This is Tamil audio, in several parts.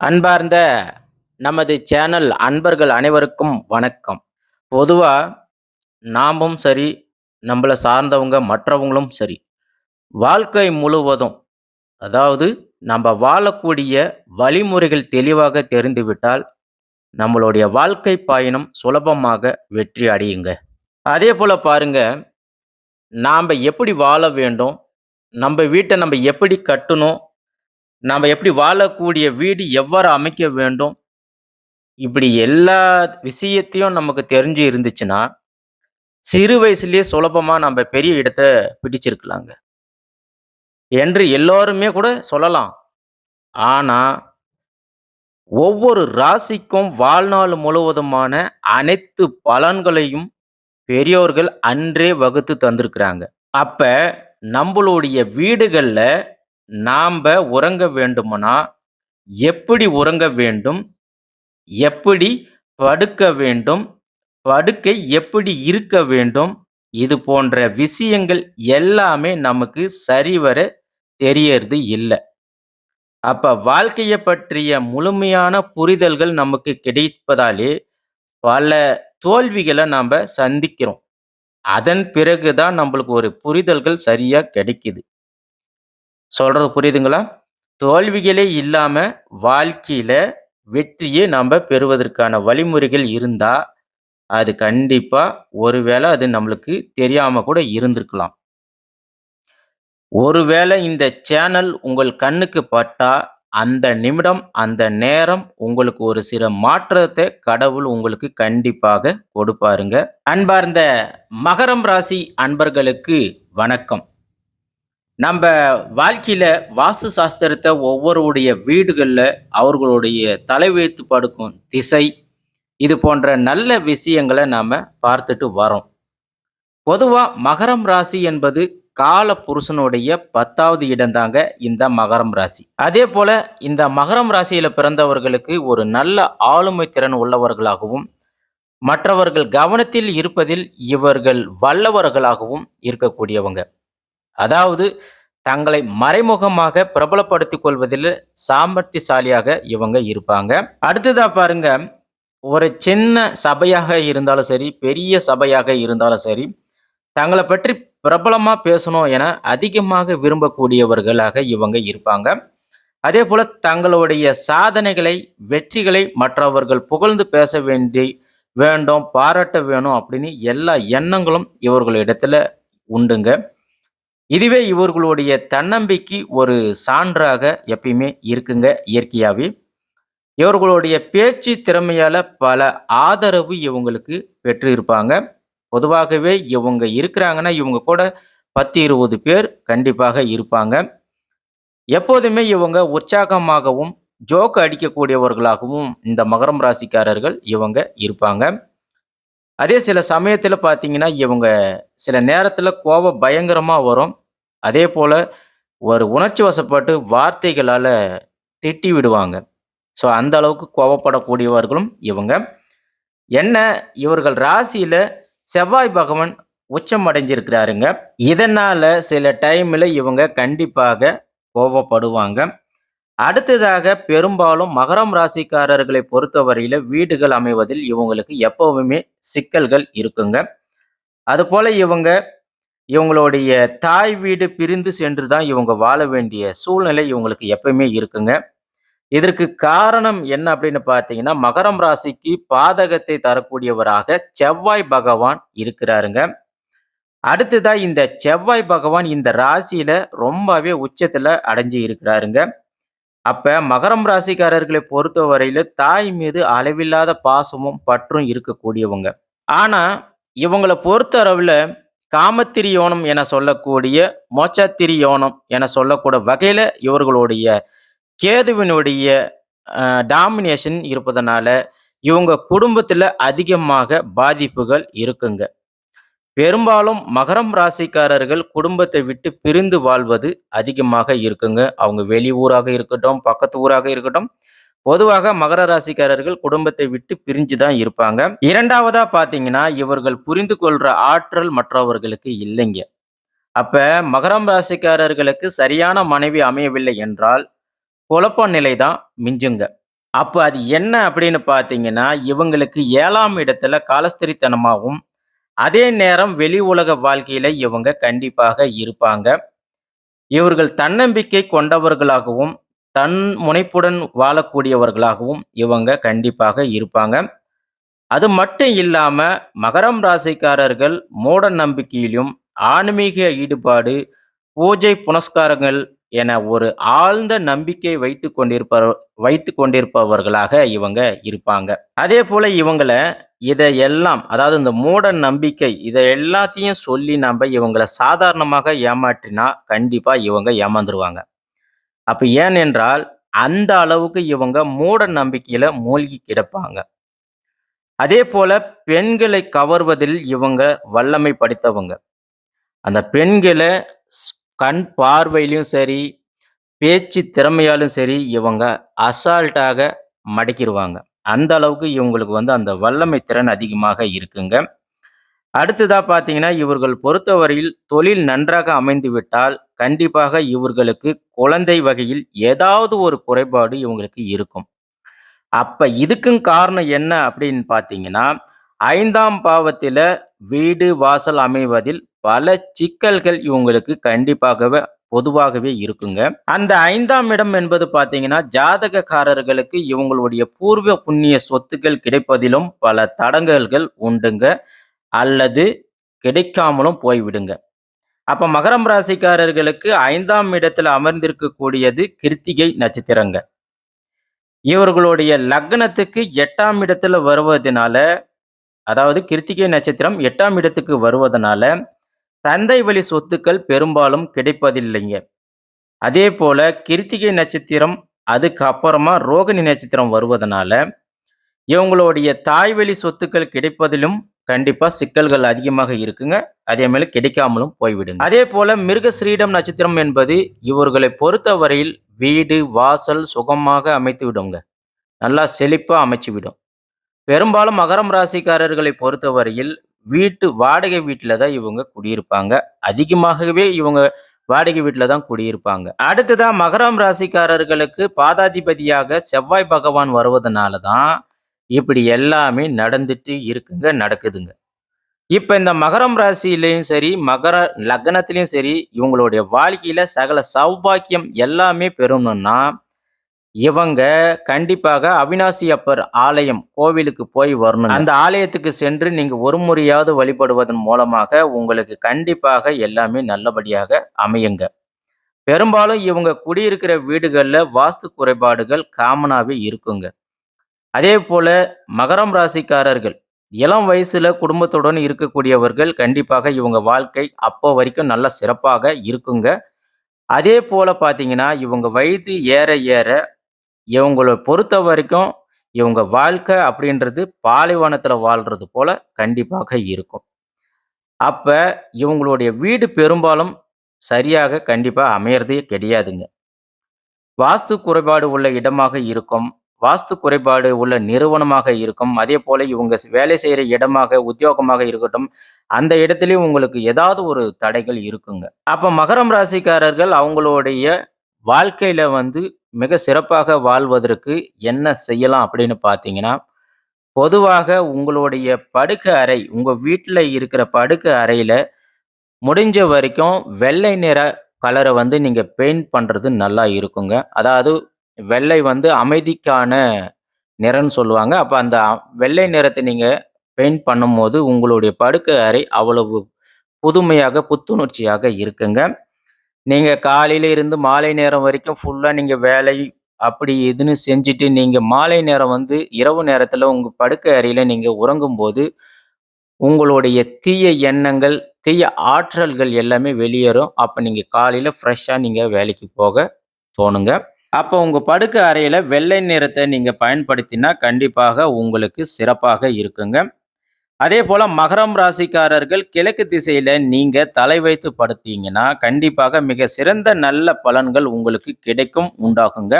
அன்பார்ந்த நமது சேனல் அன்பர்கள் அனைவருக்கும் வணக்கம். பொதுவாக நாமும் சரி, நம்மளை சார்ந்தவங்க மற்றவங்களும் சரி, வாழ்க்கை முழுவதும் அதாவது நம்ப வாழக்கூடிய வழிமுறைகள் தெளிவாக தெரிந்துவிட்டால், நம்மளுடைய வாழ்க்கை பயணம் சுலபமாக வெற்றி அடையுங்க. அதே போல் பாருங்க, நாம் எப்படி வாழ வேண்டும்? நம்ம வீட்டை நம்ம எப்படி கட்டணும்? நாம் எப்படி வாழக்கூடிய வீடு எவ்வாறு அமைக்க வேண்டும்? இப்படி எல்லா விஷயத்தையும் நமக்கு தெரிஞ்சு இருந்துச்சுன்னா, சிறு வயசுலேயே சுலபமாக நம்ம பெரிய இடத்த பிடிச்சிருக்கலாங்க. என்று எல்லோருமே கூட சொல்லலாம். ஆனால் ஒவ்வொரு ராசிக்கும் வாழ்நாள் முழுவதுமான அனைத்து பலன்களையும் பெரியோர்கள் அன்றே வகுத்து தந்திருக்கிறாங்க. அப்ப நம்மளுடைய வீடுகளில் நாம் உறங்க வேண்டுமானா, எப்படி உறங்க வேண்டும்? எப்படி படுக்க வேண்டும்? படுக்கை எப்படி இருக்க வேண்டும்? இது போன்ற விஷயங்கள் எல்லாமே நமக்கு சரிவர தெரியறது இல்லை அப்ப வாழ்க்கையை பற்றிய முழுமையான புரிதல்கள் நமக்கு கிடைப்பதாலே, பல தோல்விகளை நாம் சந்திக்கிறோம். அதன் பிறகு தான் ஒரு புரிதல்கள் சரியாக கிடைக்குது. சொல்கிறது புரியுதுங்களா? தோல்விகளே இல்லாமல் வாழ்க்கையில் வெற்றியை நம்ப பெறுவதற்கான வழிமுறைகள் இருந்தால் அது கண்டிப்பாக ஒருவேளை அது நம்மளுக்கு தெரியாமல் கூட இருந்திருக்கலாம். ஒருவேளை இந்த சேனல் உங்கள் கண்ணுக்கு பட்டா, அந்த நிமிடம், அந்த நேரம் உங்களுக்கு ஒரு சில மாற்றத்தை கடவுள் உங்களுக்கு கண்டிப்பாக கொடுப்பாருங்க. அன்பார்ந்த மகரம் ராசி அன்பர்களுக்கு வணக்கம். நம்ம வாழ்க்கையில் வாஸ்து சாஸ்திரத்தை ஒவ்வொருடைய வீடுகளில் அவர்களுடைய தலைவெழுத்து படுக்கும் திசை, இது போன்ற நல்ல விஷயங்களை நாம் பார்த்துட்டு வரோம். பொதுவாக மகரம் ராசி என்பது கால புருஷனுடைய 10வது இடம்தாங்க இந்த மகரம் ராசி. அதே போல் இந்த மகரம் ராசியில் பிறந்தவர்களுக்கு ஒரு நல்ல ஆளுமை திறன் உள்ளவர்களாகவும், மற்றவர்கள் கவனத்தில் இருப்பதில் இவர்கள் வல்லவர்களாகவும் இருக்கக்கூடியவங்க. அதாவது தங்களை மறைமுகமாக பிரபலப்படுத்திக் கொள்வதில் சாமர்த்தியசாலியாக இவங்க இருப்பாங்க. அடுத்ததா பாருங்க, ஒரு சின்ன சபையாக இருந்தாலும் சரி, பெரிய சபையாக இருந்தாலும் சரி, தங்களை பற்றி பிரபலமாக பேசணும் என அதிகமாக விரும்பக்கூடியவர்களாக இவங்க இருப்பாங்க. அதே போல் தங்களுடைய சாதனைகளை, வெற்றிகளை மற்றவர்கள் புகழ்ந்து பேச வேண்டி வேண்டும், பாராட்ட வேணும் அப்படின்னு எல்லா எண்ணங்களும் இவர்களிடத்துல உண்டுங்க. இதுவே இவர்களுடைய தன்னம்பிக்கை ஒரு சான்றாக எப்பயுமே இருக்குங்க இயற்கையாகவே இவர்களுடைய பேச்சு திறமையால் பல ஆதரவு இவங்களுக்கு பெற்று இருப்பாங்க. பொதுவாகவே இவங்க இருக்கிறாங்கன்னா, இவங்க கூட 10, 20 பேர் கண்டிப்பாக இருப்பாங்க. எப்போதுமே இவங்க உற்சாகமாகவும், ஜோக் அடிக்கக்கூடியவர்களாகவும் இந்த மகரம் ராசிக்காரர்கள் இவங்க இருப்பாங்க. அதே சில சமயத்தில் பார்த்தீங்கன்னா, இவங்க சில நேரத்தில் கோபம் பயங்கரமாக வரும். அதே போல் ஒரு உணர்ச்சி வசப்பட்டு வார்த்தைகளால் திட்டி விடுவாங்க. ஸோ அந்த அளவுக்கு கோவப்படக்கூடியவர்களும் இவங்க. என்ன இவர்கள் ராசியில் செவ்வாய் பகவான் உச்சம் அடைஞ்சிருக்கிறாருங்க. இதனால் சில டைமில் இவங்க கண்டிப்பாக கோவப்படுவாங்க அடுத்ததாக பெரும்பாலும் மகரம் ராசிக்காரர்களை பொறுத்தவரையில் வீடுகள் அமைவதில் இவங்களுக்கு எப்பவுமே சிக்கல்கள் இருக்குங்க. அதுபோல் இவங்க இவங்களுடைய தாய் வீடு பிரிந்து சென்று தான் இவங்க வாழ வேண்டிய சூழ்நிலை இவங்களுக்கு எப்பயுமே இருக்குங்க. இதற்கு காரணம் என்ன அப்படின்னு பார்த்தீங்கன்னா, மகரம் ராசிக்கு பாதகத்தை தரக்கூடியவராக செவ்வாய் பகவான் இருக்கிறாருங்க. அடுத்ததா இந்த செவ்வாய் பகவான் இந்த ராசியில ரொம்பவே உச்சத்துல அடைஞ்சு இருக்கிறாருங்க. அப்ப மகரம் ராசிக்காரர்களை பொறுத்தவரையில தாய் மீது அளவில்லாத பாசமும், பற்றும் இருக்கக்கூடியவங்க. ஆனா, பொறுத்த அளவில் காமத்திரியோணம் என சொல்லக்கூடிய, மோச்சாத்திரியோனம் என சொல்லக்கூடிய வகையில் இவர்களுடைய கேதுவினுடைய டாமினேஷன் இருப்பதனால, இவங்க குடும்பத்தில் அதிகமாக பாதிப்புகள் இருக்குங்க. பெரும்பாலும் மகரம் ராசிக்காரர்கள் குடும்பத்தை விட்டு பிரிந்து வாழ்வது அதிகமாக இருக்குங்க. அவங்க வெளி ஊராக இருக்கட்டும், பக்கத்து ஊராக இருக்கட்டும், பொதுவாக மகர ராசிக்காரர்கள் குடும்பத்தை விட்டு பிரிஞ்சு தான் இருப்பாங்க. 2வதா பார்த்தீங்கன்னா, இவர்கள் புரிந்து கொள்ற ஆற்றல் மற்றவர்களுக்கு இல்லைங்க. அப்ப மகரம் ராசிக்காரர்களுக்கு சரியான மனைவி அமையவில்லை என்றால், குழப்ப நிலை தான் மிஞ்சுங்க. அப்போ அது என்ன அப்படின்னு பார்த்தீங்கன்னா, இவங்களுக்கு ஏழாம் இடத்துல காலஸ்திரித்தனமாகவும் அதே நேரம் வெளி உலக வாழ்க்கையில இவங்க கண்டிப்பாக இருப்பாங்க. இவர்கள் தன்னம்பிக்கை கொண்டவர்களாகவும், தன் முனைப்புடன் வாழக்கூடியவர்களாகவும் இவங்க கண்டிப்பாக இருப்பாங்க. அது மட்டும் இல்லாமல் மகரம் ராசிக்காரர்கள் மூட நம்பிக்கையிலும், ஆன்மீக ஈடுபாடு, பூஜை புனஸ்காரங்கள் என ஒரு ஆழ்ந்த நம்பிக்கை வைத்து கொண்டிருப்ப வைத்து கொண்டிருப்பவர்களாக இவங்க இருப்பாங்க. அதே போல் இவங்கள இதையெல்லாம் அதாவது இந்த மூட நம்பிக்கை இதை எல்லாத்தையும் சொல்லி நம்ம இவங்களை சாதாரணமாக ஏமாற்றினா, கண்டிப்பாக இவங்க ஏமாந்துருவாங்க. அப்ப ஏனென்றால், அந்த அளவுக்கு இவங்க மூட நம்பிக்கையில மூழ்கி கிடப்பாங்க. அதே போல பெண்களை கவர்வதில் இவங்க வல்லமை படித்தவங்க அந்த பெண்களை ஸ் கண் பார்வையிலும் சரி, பேச்சு திறமையாலும் சரி, இவங்க அசால்ட்டாக மடக்கிடுவாங்க அந்த அளவுக்கு இவங்களுக்கு வந்து அந்த வல்லமை திறன் அதிகமாக இருக்குங்க. அடுத்ததா பார்த்தீங்கன்னா, இவர்கள் பொறுத்தவரையில் தொழில் நன்றாக அமைந்துவிட்டால், கண்டிப்பாக இவர்களுக்கு குழந்தை வகையில் ஏதாவது ஒரு குறைபாடு இவங்களுக்கு இருக்கும். அப்ப இதுக்கும் காரணம் என்ன அப்படின்னு பார்த்தீங்கன்னா, ஐந்தாம் பாவத்தில் வீடு, வாசல் அமைவதில் பல சிக்கல்கள் இவங்களுக்கு கண்டிப்பாகவே பொதுவாகவே இருக்குங்க. அந்த ஐந்தாம் இடம் என்பது பார்த்தீங்கன்னா, ஜாதகக்காரர்களுக்கு இவங்களுடைய பூர்வ புண்ணிய சொத்துக்கள் கிடைப்பதிலும் பல தடங்கல்கள் உண்டுங்க. அல்லது கிடைக்காமலும் போய்விடுங்க. அப்ப மகரம் ராசிக்காரர்களுக்கு ஐந்தாம் இடத்துல அமர்ந்திருக்கக்கூடியது கிருத்திகை நட்சத்திரங்க. இவர்களுடைய லக்னத்துக்கு எட்டாம் இடத்துல வருவதனால, அதாவது கிருத்திகை நட்சத்திரம் எட்டாம் இடத்துக்கு வருவதனால, தந்தை வழி சொத்துக்கள் பெரும்பாலும் கிடைப்பதில்லைங்க. அதே போல கிருத்திகை நட்சத்திரம் அதுக்கு அப்புறமா ரோகிணி நட்சத்திரம் வருவதனால, இவங்களுடைய தாய்வழி சொத்துக்கள் கிடைப்பதிலும் கண்டிப்பாக சிக்கல்கள் அதிகமாக இருக்குங்க. அதே மாதிரி கிடைக்காமலும் போய்விடுங்க. அதே அதேபோல மிருகஸ்ரீடம் நட்சத்திரம் என்பது இவர்களை பொறுத்தவரையில் வீடு, வாசல் சுகமாக அமைத்து விடுங்க. நல்லா செழிப்பாக அமைச்சு விடும். பெரும்பாலும் மகரம் ராசிக்காரர்களை பொறுத்தவரையில் வீட்டு வாடகை வீட்டில் தான் இவங்க குடியிருப்பாங்க. அதிகமாகவே இவங்க வாடகை வீட்டில் தான் குடியிருப்பாங்க. அடுத்ததாக மகரம் ராசிக்காரர்களுக்கு பாதாதிபதியாக செவ்வாய் பகவான் வருவதனால தான், இப்படி எல்லாமே நடந்துட்டு இருக்குங்க, நடக்குதுங்க. இப்போ இந்த மகரம் ராசியிலையும் சரி, மகர லக்னத்திலையும் சரி, இவங்களுடைய வாழ்க்கையில் சகல சௌபாக்கியம் எல்லாமே பெறணும்னா, இவங்க கண்டிப்பாக அவிநாசி அப்பர் ஆலயம் கோவிலுக்கு போய் வரணும் அந்த ஆலயத்துக்கு சென்று நீங்க ஒரு முறையாவது வழிபடுவதன் மூலமாக உங்களுக்கு கண்டிப்பாக எல்லாமே நல்லபடியாக அமையுங்க. பெரும்பாலும் இவங்க குடியிருக்கிற வீடுகளில் வாஸ்து குறைபாடுகள் காமனாகவே இருக்குங்க. அதே போல் மகரம் ராசிக்காரர்கள் இளம் வயசுல குடும்பத்துடன் இருக்கக்கூடியவர்கள் கண்டிப்பாக இவங்க வாழ்க்கை அப்போ வரைக்கும் நல்ல சிறப்பாக இருக்குங்க. அதே போல் பார்த்தீங்கன்னா, இவங்க வயது ஏற ஏற இவங்கள பொறுத்தவரைக்கும் இவங்க வாழ்க்கை அப்படின்றது பாலைவனத்தில் வாழ்றது போல கண்டிப்பாக இருக்கும். அப்ப இவங்களுடைய வீடு பெரும்பாலும் சரியாக கண்டிப்பாக அமையறதே கிடையாதுங்க. வாஸ்து குறைபாடு உள்ள இடமாக இருக்கும். வாஸ்து குறைபாடு உள்ள நிறுவனமாக இருக்கும். அதே போல இவங்க வேலை செய்கிற இடமாக, உத்தியோகமாக இருக்கட்டும், அந்த இடத்துலையும் உங்களுக்கு ஏதாவது ஒரு தடைகள் இருக்குங்க. அப்ப மகரம் ராசிக்காரர்கள் அவங்களுடைய வாழ்க்கையில வந்து மிக சிறப்பாக வாழ்வதற்கு என்ன செய்யலாம் அப்படின்னு பார்த்தீங்கன்னா, பொதுவாக உங்களுடைய படுக்கை அறை, உங்கள் வீட்டில் இருக்கிற படுக்கை அறையில் முடிஞ்ச வரைக்கும் வெள்ளை நிற கலரை வந்து நீங்கள் பெயிண்ட் பண்ணுறது நல்லா இருக்குங்க. அதாவது வெள்ளை வந்து அமைதிக்கான நிறம்னு சொல்லுவாங்க. அப்போ அந்த வெள்ளை நிறத்தை நீங்கள் பெயிண்ட் பண்ணும்போது, உங்களுடைய படுக்கை அறை அவ்வளவு புதுமையாக, புத்துணர்ச்சியாக இருக்குங்க. நீங்கள் காலையில இருந்து மாலை நேரம் வரைக்கும் ஃபுல்லாக நீங்கள் வேலை அப்படி இதுன்னு செஞ்சுட்டு, நீங்கள் மாலை நேரம் வந்து இரவு நேரத்தில் உங்கள் படுக்கை அறையில் நீங்கள் உறங்கும்போது, உங்களுடைய தீய எண்ணங்கள், தீய ஆற்றல்கள் எல்லாமே வெளியேறும். அப்போ நீங்கள் காலையில் ஃப்ரெஷ்ஷாக நீங்கள் வேலைக்கு போக தோணுங்க. அப்போ உங்கள் படுக்கை அறையில் வெள்ளை நிறத்தை நீங்கள் பயன்படுத்தினா, கண்டிப்பாக உங்களுக்கு சிறப்பாக இருக்குங்க. அதே போல் மகரம் ராசிக்காரர்கள் கிழக்கு திசையில் நீங்கள் தலை வைத்து படுத்தீங்கன்னா, கண்டிப்பாக மிக சிறந்த நல்ல பலன்கள் உங்களுக்கு கிடைக்கும், உண்டாகுங்க.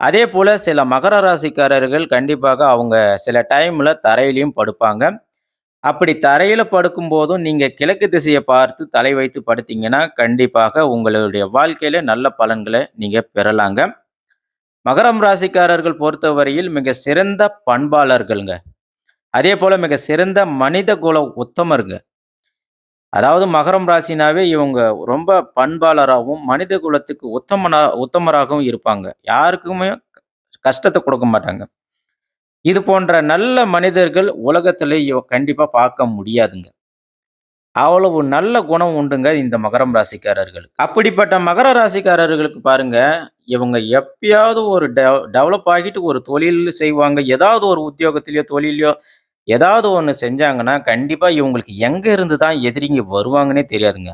அதே போல் சில மகர ராசிக்காரர்கள் கண்டிப்பாக அவங்க சில டைமில் தரையிலையும் படுப்பாங்க. அப்படி தரையில படுக்கும்போதும் நீங்க கிழக்கு திசையை பார்த்து தலை வைத்து படுத்தீங்கன்னா, கண்டிப்பாக உங்களுடைய வாழ்க்கையில நல்ல பலன்களை நீங்க பெறலாங்க. மகரம் ராசிக்காரர்கள் பொறுத்தவரையில் மிக சிறந்த பண்பாளர்கள்ங்க. அதேபோல மிக சிறந்த மனித குல உத்தமருங்க. அதாவது மகரம் ராசினாவே இவங்க ரொம்ப பண்பாளராகவும் மனித குலத்துக்கு உத்தமனா உத்தமராகவும் இருப்பாங்க. யாருக்குமே கஷ்டத்தை கொடுக்க மாட்டாங்க. இது போன்ற நல்ல மனிதர்கள் உலகத்திலே கண்டிப்பாக பார்க்க முடியாதுங்க. அவ்வளவு நல்ல குணம் உண்டுங்க இந்த மகரம் ராசிக்காரர்களுக்கு. அப்படிப்பட்ட மகர ராசிக்காரர்களுக்கு பாருங்க, இவங்க எப்பயாவது ஒரு டெவலப் ஆகிட்டு ஒரு தொழில் செய்வாங்க. ஏதாவது ஒரு உத்தியோகத்திலேயோ தொழிலையோ ஏதாவது ஒன்று செஞ்சாங்கன்னா, கண்டிப்பாக இவங்களுக்கு எங்கே இருந்து தான் எதிரிங்க வருவாங்கன்னே தெரியாதுங்க.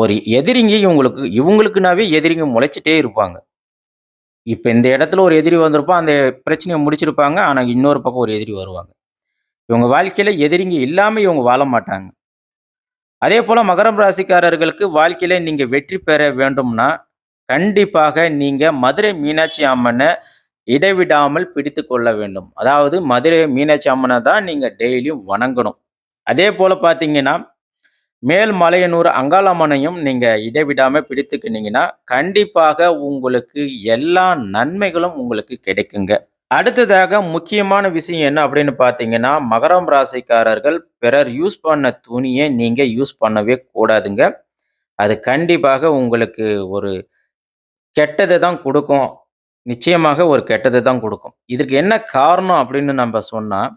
ஒரு எதிரிங்க இவங்களுக்கு இவங்களுக்குனாவே எதிரிங்க முளைச்சிட்டே இருப்பாங்க. இப்போ இந்த இடத்துல ஒரு எதிரி வந்திருப்போம் அந்த பிரச்சனையை முடிச்சிருப்பாங்க. ஆனால் இன்னொரு பக்கம் ஒரு எதிரி வருவாங்க. இவங்க வாழ்க்கையில் எதிரிங்க இல்லாமல் இவங்க வாழ மாட்டாங்க. அதே போல் மகரம் ராசிக்காரர்களுக்கு வாழ்க்கையில் நீங்கள் வெற்றி பெற வேண்டும்னா, கண்டிப்பாக நீங்கள் மதுரை மீனாட்சி அம்மனை இடைவிடாமல் பிடித்து கொள்ள வேண்டும். அதாவது மதுரை மீனாட்சி அம்மனை தான் நீங்கள் டெய்லியும் வணங்கணும். அதே போல் பார்த்தீங்கன்னா, மேல்மலையனூர் அங்காளம்மனையும் நீங்கள் இடைவிடாமல் பிடித்துக்கினீங்கன்னா, கண்டிப்பாக உங்களுக்கு எல்லா நன்மைகளும் உங்களுக்கு கிடைக்குங்க. அடுத்ததாக முக்கியமான விஷயம் என்ன அப்படின்னு பார்த்தீங்கன்னா, மகரம் ராசிக்காரர்கள் பிறர் யூஸ் பண்ண துணியை நீங்கள் யூஸ் பண்ணவே கூடாதுங்க. அது கண்டிப்பாக உங்களுக்கு ஒரு கெட்டதை தான் கொடுக்கும் நிச்சயமாக ஒரு கெட்டதை தான் கொடுக்கும் இதுக்கு என்ன காரணம் அப்படின்னு நம்ம சொன்னால்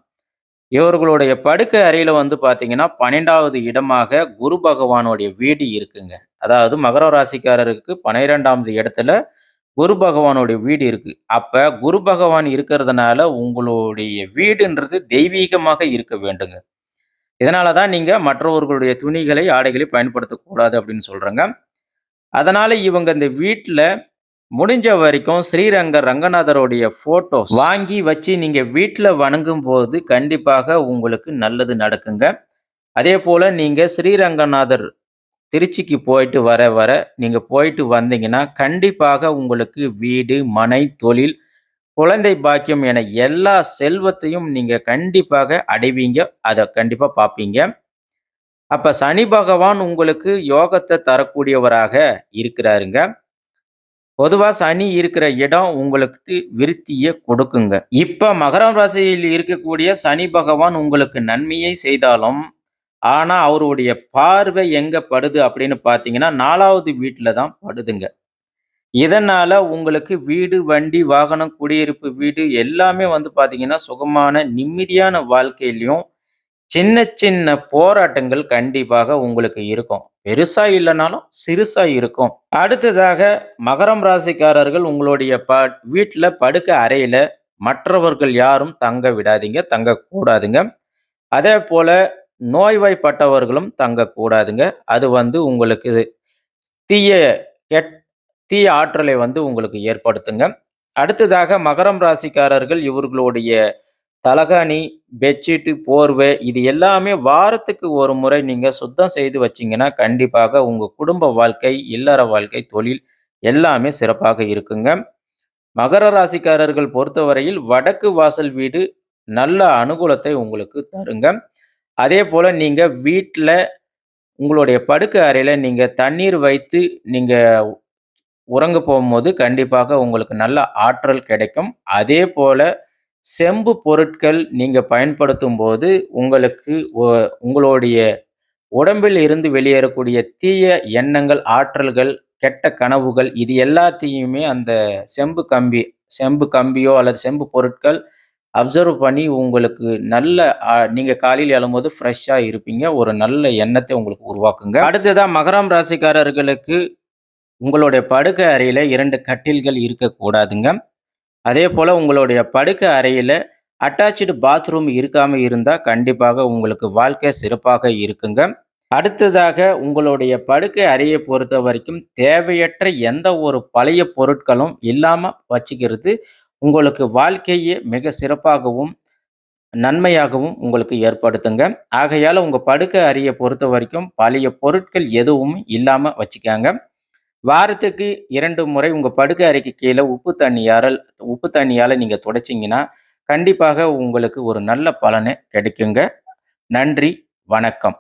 இவர்களுடைய படுக்கை அறையில வந்து பார்த்தீங்கன்னா, 12வது இடமாக குரு பகவானுடைய வீடு இருக்குங்க. அதாவது மகர ராசிக்காரருக்கு 12வது இடத்துல குரு பகவானுடைய வீடு இருக்கு. அப்ப குரு பகவான் இருக்கிறதுனால உங்களுடைய வீடுன்றது தெய்வீகமாக இருக்க வேண்டுங்க. இதனால தான் நீங்க மற்றவர்களுடைய துணிகளை, ஆடைகளை பயன்படுத்தக்கூடாது அப்படின்னு சொல்றேங்க. அதனால இவங்க இந்த வீட்டில் முடிஞ்ச வரைக்கும் ஸ்ரீரங்க ரங்கநாதருடைய ஃபோட்டோஸ் வாங்கி வச்சு நீங்க வணங்கும் போது கண்டிப்பாக உங்களுக்கு நல்லது நடக்குங்க. அதே போல் நீங்க ஸ்ரீரங்கநாதர் திருச்சிக்கு போயிட்டு வர, வர நீங்க போயிட்டு வந்தீங்கன்னா, கண்டிப்பாக உங்களுக்கு வீடு, மனை, தொழில், குழந்தை பாக்கியம் என எல்லா செல்வத்தையும் நீங்க கண்டிப்பாக அடைவீங்க. அதை கண்டிப்பாக பார்ப்பீங்க. அப்ப சனி பகவான் உங்களுக்கு யோகத்தை தரக்கூடியவராக இருக்கிறாருங்க. பொதுவாக சனி இருக்கிற இடம் உங்களுக்கு விருத்தியை கொடுக்குங்க. இப்போ மகரம் ராசியில் இருக்கக்கூடிய சனி பகவான் உங்களுக்கு நன்மையை செய்தாலும், ஆனால் அவருடைய பார்வை எங்கே படுது அப்படின்னு பார்த்தீங்கன்னா, நாலாவது வீட்டில் தான் படுதுங்க. இதனால் உங்களுக்கு வீடு, வண்டி, வாகனம், குடியிருப்பு வீடு எல்லாமே வந்து பார்த்தீங்கன்னா, சுகமான நிம்மதியான வாழ்க்கையிலையும் சின்ன சின்ன போராட்டங்கள் கண்டிப்பாக உங்களுக்கு இருக்கும். பெருசா இல்லைனாலும் சிறுசா இருக்கும். அடுத்ததாக மகரம் ராசிக்காரர்கள் உங்களுடைய ப வீட்டில் படுக்கை அறையில மற்றவர்கள் யாரும் தங்க விடாதீங்க. தங்கக்கூடாதுங்க. அதேபோல நோய்வாய்ப்பட்டவர்களும் தங்கக்கூடாதுங்க. அது வந்து உங்களுக்கு தீய கெட் தீய ஆற்றலை வந்து உங்களுக்கு ஏற்படுத்துங்க. அடுத்ததாக மகரம் ராசிக்காரர்கள் இவர்களுடைய தலகாணி, பெட்ஷீட்டு, போர்வை இது எல்லாமே வாரத்துக்கு ஒரு முறை நீங்கள் சுத்தம் செய்து வச்சிங்கன்னா கண்டிப்பாக உங்கள் குடும்ப வாழ்க்கை, இல்லற வாழ்க்கை, தொழில் எல்லாமே சிறப்பாக இருக்குங்க. மகர ராசிக்காரர்கள் பொறுத்தவரையில் வடக்கு வாசல் வீடு நல்ல அனுகூலத்தை உங்களுக்கு தருங்க. அதே போல் நீங்கள் வீட்டில் உங்களுடைய படுக்கை அறையில் நீங்கள் தண்ணீர் வைத்து நீங்கள் உறங்க போகும்போது கண்டிப்பாக உங்களுக்கு நல்ல ஆற்றல் கிடைக்கும். அதே போல் செம்பு பொருட்கள் நீங்கள் பயன்படுத்தும் போது உங்களுக்கு உங்களுடைய உடம்பில் இருந்து வெளியேறக்கூடிய தீய எண்ணங்கள், ஆற்றல்கள், கெட்ட கனவுகள் இது எல்லாத்தையுமே அந்த செம்பு கம்பி செம்பு கம்பியோ அல்லது செம்பு பொருட்கள் அப்சர்வ் பண்ணி உங்களுக்கு நல்ல நீங்கள் காலையில் எழும்போது ஃப்ரெஷ்ஷாக இருப்பீங்க. ஒரு நல்ல எண்ணத்தை உங்களுக்கு உருவாக்குங்க. அடுத்ததாக மகரம் ராசிக்காரர்களுக்கு உங்களுடைய படுக்கை அறையில் இரண்டு கட்டில்கள் இருக்கக்கூடாதுங்க. அதே போல் உங்களுடைய படுக்கை அறையில் அட்டாச்சு பாத்ரூம் இருக்காமல் இருந்தால் கண்டிப்பாக உங்களுக்கு வாழ்க்கை சிறப்பாக இருக்குங்க. அடுத்ததாக உங்களுடைய படுக்கை அறையை பொறுத்த வரைக்கும் தேவையற்ற எந்த ஒரு பழைய பொருட்களும் இல்லாமல் வச்சுக்கிறது உங்களுக்கு வாழ்க்கையே மிக சிறப்பாகவும், நன்மையாகவும் உங்களுக்கு ஏற்படுத்துங்க. ஆகையால் உங்கள் படுக்கை அறையை பொறுத்த வரைக்கும் பழைய பொருட்கள் எதுவும் இல்லாமல் வச்சுக்காங்க வாரத்துக்கு இரண்டு முறை உங்கள் படுக்கை அறைக்கு கீழே உப்பு தண்ணியாரல் உப்பு தண்ணியால் நீங்கள் துடைச்சிங்கன்னா கண்டிப்பாக உங்களுக்கு ஒரு நல்ல பலனை கிடைக்குங்க. நன்றி, வணக்கம்.